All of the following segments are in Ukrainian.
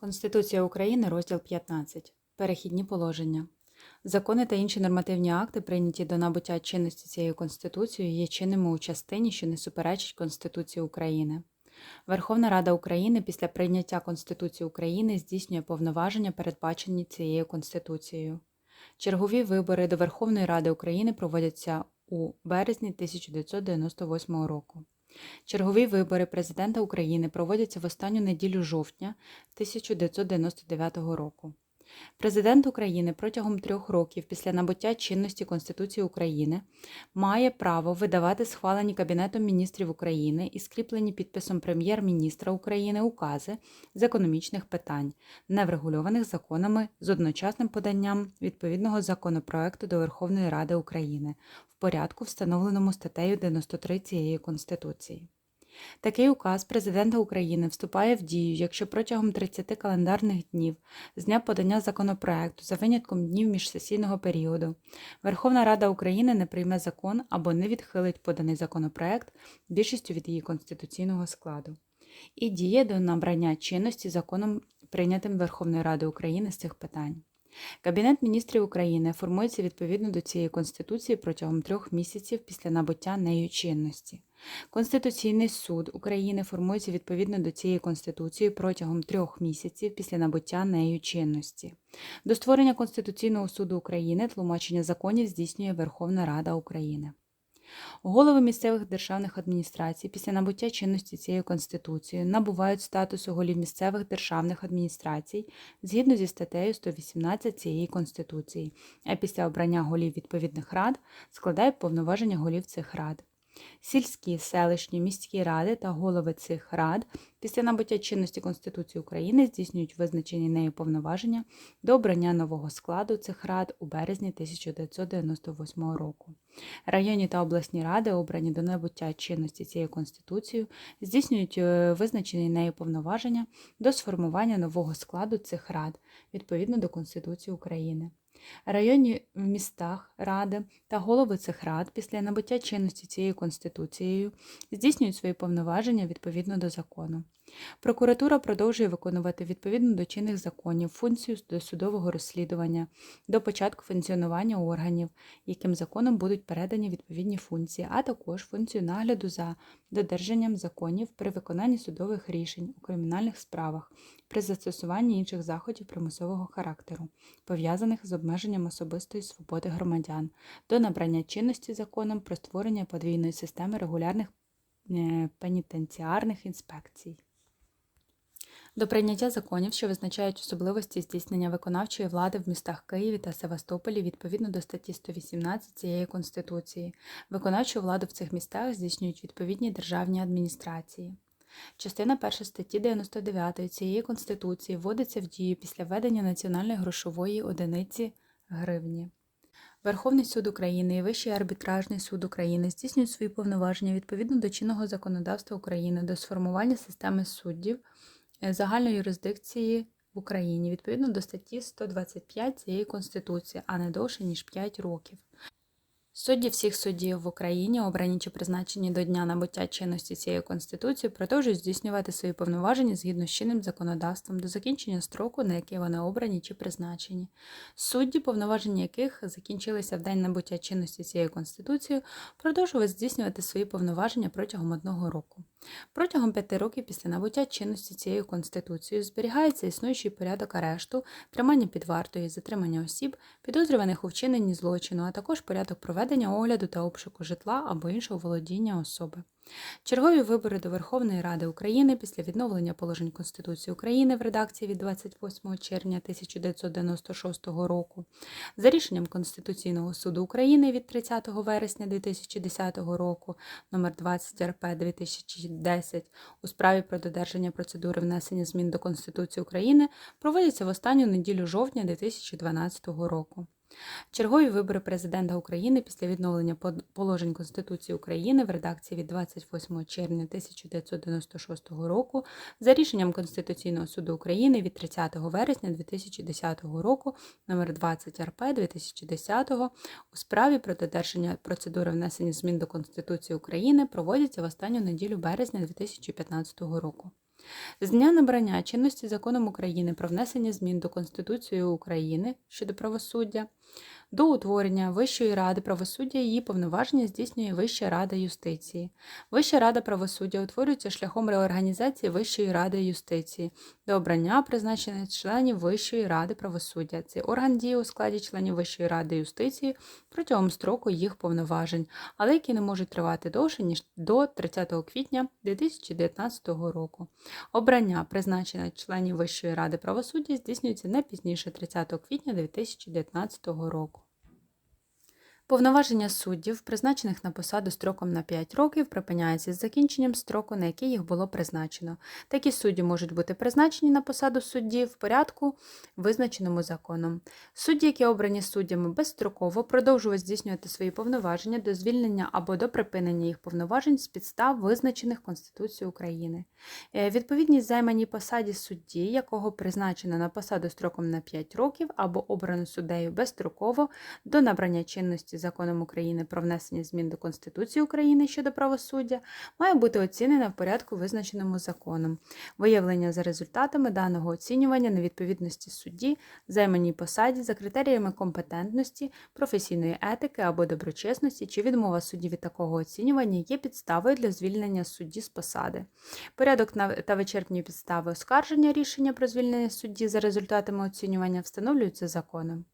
Конституція України, розділ 15. Перехідні положення. Закони та інші нормативні акти, прийняті до набуття чинності цією Конституцією, є чинними у частині, що не суперечить Конституції України. Верховна Рада України після прийняття Конституції України здійснює повноваження, передбачені цією Конституцією. Чергові вибори до Верховної Ради України проводяться у березні 1998 року. Чергові вибори президента України проводяться в останню неділю жовтня 1999 року. Президент України протягом трьох років після набуття чинності Конституції України має право видавати схвалені Кабінетом міністрів України і скріплені підписом Прем'єр-міністра України укази з економічних питань, не врегульованих законами з одночасним поданням відповідного законопроекту до Верховної Ради України в порядку, встановленому статтею 93 цієї Конституції. Такий указ президента України вступає в дію, якщо протягом 30 календарних днів з дня подання законопроекту за винятком днів міжсесійного періоду Верховна Рада України не прийме закон або не відхилить поданий законопроект більшістю від її конституційного складу і діє до набрання чинності законом, прийнятим Верховною Радою України з цих питань. Кабінет міністрів України формується відповідно до цієї Конституції протягом трьох місяців після набуття нею чинності. Конституційний суд України формується відповідно до цієї Конституції протягом трьох місяців після набуття нею чинності. До створення Конституційного суду України тлумачення законів здійснює Верховна Рада України. Голови місцевих державних адміністрацій після набуття чинності цією Конституцією набувають статусу голів місцевих державних адміністрацій згідно зі статтею 118 цієї Конституції, а після обрання голів відповідних рад складають повноваження голів цих рад. Сільські, селищні, міські ради та голови цих рад після набуття чинності Конституції України здійснюють визначені нею повноваження до обрання нового складу цих рад у березні 1998 року. Районні та обласні ради, обрані до набуття чинності цією Конституцією, здійснюють е, визначені нею повноваження до сформування нового складу цих рад відповідно до Конституції України. Районні в містах ради та голови цих рад після набуття чинності цією Конституцією здійснюють свої повноваження відповідно до закону. Прокуратура продовжує виконувати відповідно до чинних законів функцію досудового розслідування до початку функціонування органів, яким законом будуть передані відповідні функції, а також функцію нагляду за додержанням законів при виконанні судових рішень у кримінальних справах, при застосуванні інших заходів примусового характеру, пов'язаних з обмеженням особистої свободи громадян, до набрання чинності законом про створення подвійної системи регулярних е, пенітенціарних інспекцій. До прийняття законів, що визначають особливості здійснення виконавчої влади в містах Києві та Севастополі відповідно до статті 118 цієї Конституції, виконавчу владу в цих містах здійснюють відповідні державні адміністрації. Частина 1 статті 99 цієї Конституції вводиться в дію після введення національної грошової одиниці гривні. Верховний суд України і Вищий арбітражний суд України здійснюють свої повноваження відповідно до чинного законодавства України до сформування системи суддів загальної юрисдикції в Україні відповідно до статті 125 цієї Конституції, а не довше ніж 5 років. Судді всіх суддів в Україні, обрані чи призначені до дня набуття чинності цієї Конституції, продовжують здійснювати свої повноваження згідно з чинним законодавством до закінчення строку, на який вони обрані чи призначені. Судді, повноваження яких закінчилися в день набуття чинності цієї Конституції, продовжують здійснювати свої повноваження протягом одного року. Протягом п'яти років після набуття чинності цією Конституцією зберігається існуючий порядок арешту, тримання під вартою, затримання осіб, підозрюваних у вчиненні злочину, а також порядок проведення огляду та обшуку житла або іншого володіння особи. Чергові вибори до Верховної Ради України після відновлення положень Конституції України в редакції від 28 червня 1996 року, за рішенням Конституційного суду України від 30 вересня 2010 року номер 20 РП 2010 у справі про додержання процедури внесення змін до Конституції України проводяться в останню неділю жовтня 2012 року. Чергові вибори президента України після відновлення положень Конституції України в редакції від 28 червня 1996 року за рішенням Конституційного суду України від 30 вересня 2010 року номер 20 РП 2010 у справі про додержання процедури внесення змін до Конституції України проводяться в останню неділю березня 2015 року. З дня набрання чинності законом України про внесення змін до Конституції України щодо правосуддя до утворення Вищої ради правосуддя її повноваження здійснює Вища рада юстиції. Вища рада правосуддя утворюється шляхом реорганізації Вищої ради юстиції до обрання призначених членів Вищої ради правосуддя. Цей орган діє у складі членів Вищої ради юстиції протягом строку їх повноважень, але які не можуть тривати довше ніж до 30 квітня 2019 року. Обрання призначених членів Вищої ради правосуддя здійснюється не пізніше 30 квітня 2019 року. Повноваження суддів, призначених на посаду строком на 5 років, припиняється з закінченням строку, на який їх було призначено. Такі судді можуть бути призначені на посаду судді в порядку, визначеному законом. Судді, які обрані суддями безстроково, продовжують здійснювати свої повноваження до звільнення або до припинення їх повноважень з підстав, визначених Конституцією України. Е, Відповідність займаній посаді судді, якого призначено на посаду строком на 5 років або обрано суддею безстроково до набрання чинності законом України про внесення змін до Конституції України щодо правосуддя, має бути оцінена в порядку, визначеному законом. Виявлення за результатами даного оцінювання невідповідності судді, займаній посаді за критеріями компетентності, професійної етики або доброчесності чи відмова судді від такого оцінювання є підставою для звільнення судді з посади. Порядок та вичерпні підстави оскарження рішення про звільнення судді за результатами оцінювання встановлюються законом.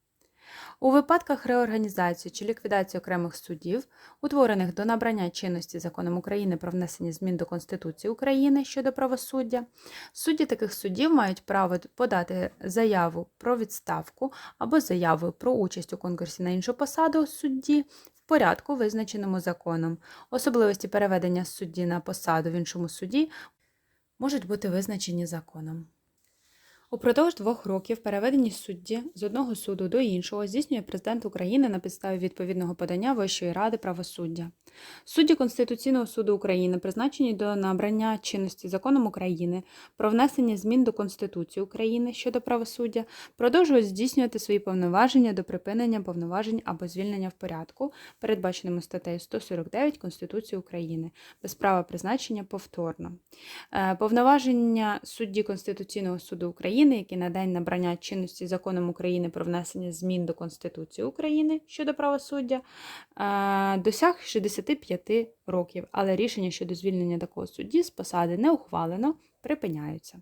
У випадках реорганізації чи ліквідації окремих судів, утворених до набрання чинності законом України про внесення змін до Конституції України щодо правосуддя, судді таких судів мають право подати заяву про відставку або заяву про участь у конкурсі на іншу посаду судді в порядку, визначеному законом. Особливості переведення судді на посаду в іншому суді можуть бути визначені законом. Упродовж двох років переведені судді з одного суду до іншого здійснює президент України на підставі відповідного подання Вищої ради правосуддя. Судді Конституційного суду України, призначені до набрання чинності законом України про внесення змін до Конституції України щодо правосуддя, продовжують здійснювати свої повноваження до припинення повноважень або звільнення в порядку, передбаченому статтею 149 Конституції України, без права призначення повторно. Е, Повноваження судді Конституційного суду України, які на день набрання чинності законом України про внесення змін до Конституції України щодо правосуддя, е, досяг 65 років, але рішення щодо звільнення такого судді з посади не ухвалено, припиняються.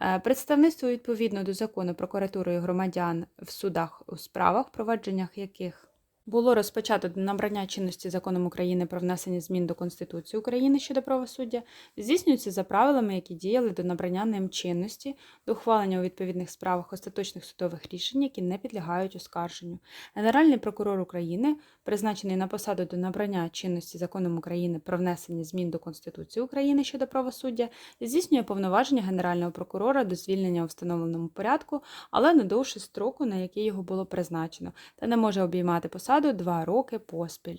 Е, Представництво відповідно до закону прокуратурою громадян в судах у справах, провадженнях яких було розпочато набрання чинності законом України про внесення змін до Конституції України щодо правосуддя, здійснюється за правилами, які діяли до набрання ним чинності, до ухвалення у відповідних справах остаточних судових рішень, які не підлягають оскарженню. Генеральний прокурор України, призначений на посаду до набрання чинності законом України про внесення змін до Конституції України щодо правосуддя, здійснює повноваження Генерального прокурора до звільнення у встановленому порядку, але не довше строку, на який його було призначено, та не може обіймати посаду два роки поспіль.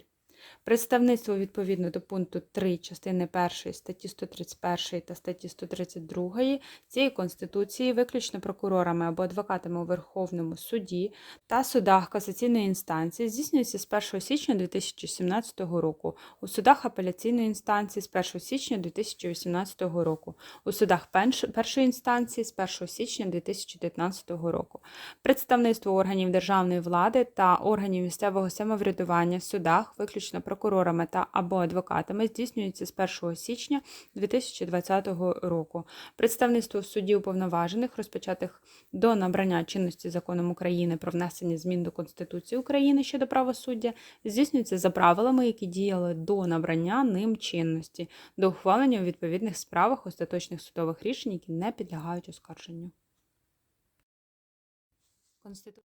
Представництво відповідно до пункту 3 частини 1 статті 131 та статті 132 цієї Конституції виключно прокурорами або адвокатами у Верховному суді та судах касаційної інстанції здійснюється з 1 січня 2017 року, у судах апеляційної інстанції з 1 січня 2018 року, у судах першої інстанції з 1 січня 2019 року. Представництво органів державної влади та органів місцевого самоврядування в судах виключно прокурорами та або адвокатами здійснюється з 1 січня 2020 року. Представництво в уповноважених, розпочатих до набрання чинності законом України про внесення змін до Конституції України щодо правосуддя, здійснюється за правилами, які діяли до набрання ним чинності, до ухвалення у відповідних справах остаточних судових рішень, які не підлягають оскарженню. Конститу-